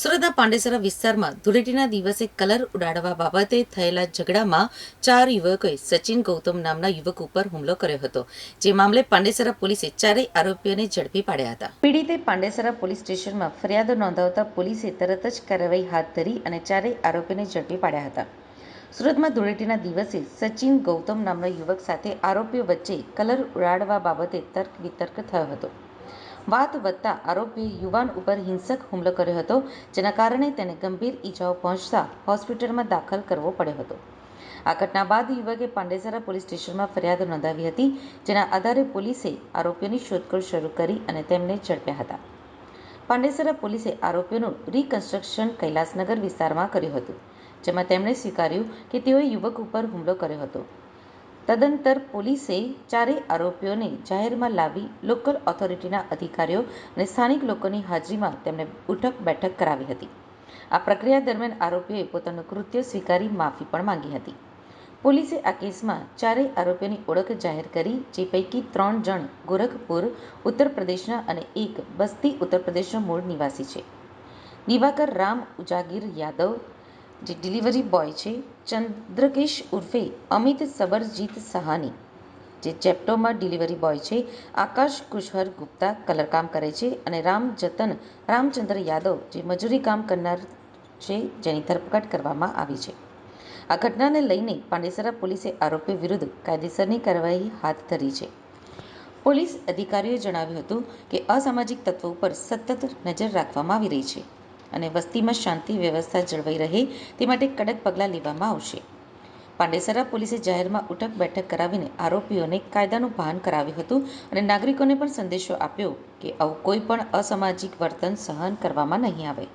સુરતના પાંડેસરા વિસ્તારમાં ધૂળેટીના દિવસે કલર ઉડાડવા બાબતે થયેલા ઝઘડામાં ચાર યુવકોએ સચિન ગૌતમ નામના યુવક ઉપર હુમલો કર્યો હતો. જે મામલે પાંડેસરા પોલીસે ચારેય આરોપીઓને ઝડપી પાડ્યા હતા. પીડિતે પાંડેસરા પોલીસ સ્ટેશનમાં ફરિયાદ નોંધાવતા પોલીસે તરત જ કાર્યવાહી હાથ ધરી અને ચારેય આરોપીને ઝડપી પાડ્યા હતા. સુરતમાં ધૂળેટીના દિવસે સચિન ગૌતમ નામના યુવક સાથે આરોપીઓ વચ્ચે કલર ઉડાડવા બાબતે તર્ક વિતર્ક થયો હતો. વાત વધતા આરોપીએ યુવાન ઉપર હિંસક હુમલો કર્યો હતો, જેના કારણે તેને ગંભીર ઈજાઓ પહોંચતા હોસ્પિટલમાં દાખલ કરવો પડ્યો હતો. આ ઘટના બાદ યુવકે પાંડેસરા પોલીસ સ્ટેશનમાં ફરિયાદ નોંધાવી હતી, જેના આધારે પોલીસે આરોપીઓની શોધખોળ શરૂ કરી અને તેમને ઝડપ્યા હતા. પાંડેસરા પોલીસે આરોપીઓનું રિકન્સ્ટ્રક્શન કૈલાસનગર વિસ્તારમાં કર્યું હતું, જેમાં તેમણે સ્વીકાર્યું કે તેઓએ યુવક ઉપર હુમલો કર્યો હતો. તદંતર પોલીસે ચારેય આરોપીઓને જાહેરમાં લાવી લોકલ ઓથોરિટીના અધિકારીઓ અને સ્થાનિક લોકોની હાજરીમાં તેમને ઉઠક બેઠક કરાવી હતી. આ પ્રક્રિયા દરમિયાન આરોપીઓએ પોતાનું કૃત્ય સ્વીકારી માફી પણ માંગી હતી. પોલીસે આ કેસમાં ચારેય આરોપીઓની ઓળખ જાહેર કરી, જે પૈકી ત્રણ જણ ગોરખપુર, ઉત્તર પ્રદેશના અને એક બસ્તી ઉત્તર પ્રદેશનો મૂળ નિવાસી છે. દિવાકર રામ ઉજાગીર યાદવ જે ડિલિવરી બોય છે, ચંદ્રકેશ ઉર્ફે અમિત સબરજીત સહાની. જે ચેપ્ટોમાં ડિલિવરી બોય છે, આકાશ કુશહર ગુપ્તા કલરકામ કરે છે અને રામ જતન, રામચંદ્ર યાદવ જે મજૂરી કામ કરનાર છે જેની ધરપકડ કરવામાં આવી છે. આ ઘટનાને લઈને પાંડેસરા પોલીસે આરોપી વિરુદ્ધ કાયદેસરની કાર્યવાહી હાથ ધરી છે. પોલીસ અધિકારીઓએ જણાવ્યું હતું કે અસામાજિક તત્વો ઉપર સતત નજર રાખવામાં આવી રહી છે. અને વસ્તીમાં શાંતિ, વ્યવસ્થા જળવાઈ રહે તે માટે કડક પગલાં લેવામાં આવશે. પાંડેસરા પોલીસે જાહેરમાં ઉઠક બેઠક કરાવીને આરોપીઓને કાયદાનું ભાન કરાવ્યું હતું અને નાગરિકોને પણ સંદેશો આપ્યો કે આવું કોઈ પણ અસામાજિક વર્તન સહન કરવામાં નહીં આવે.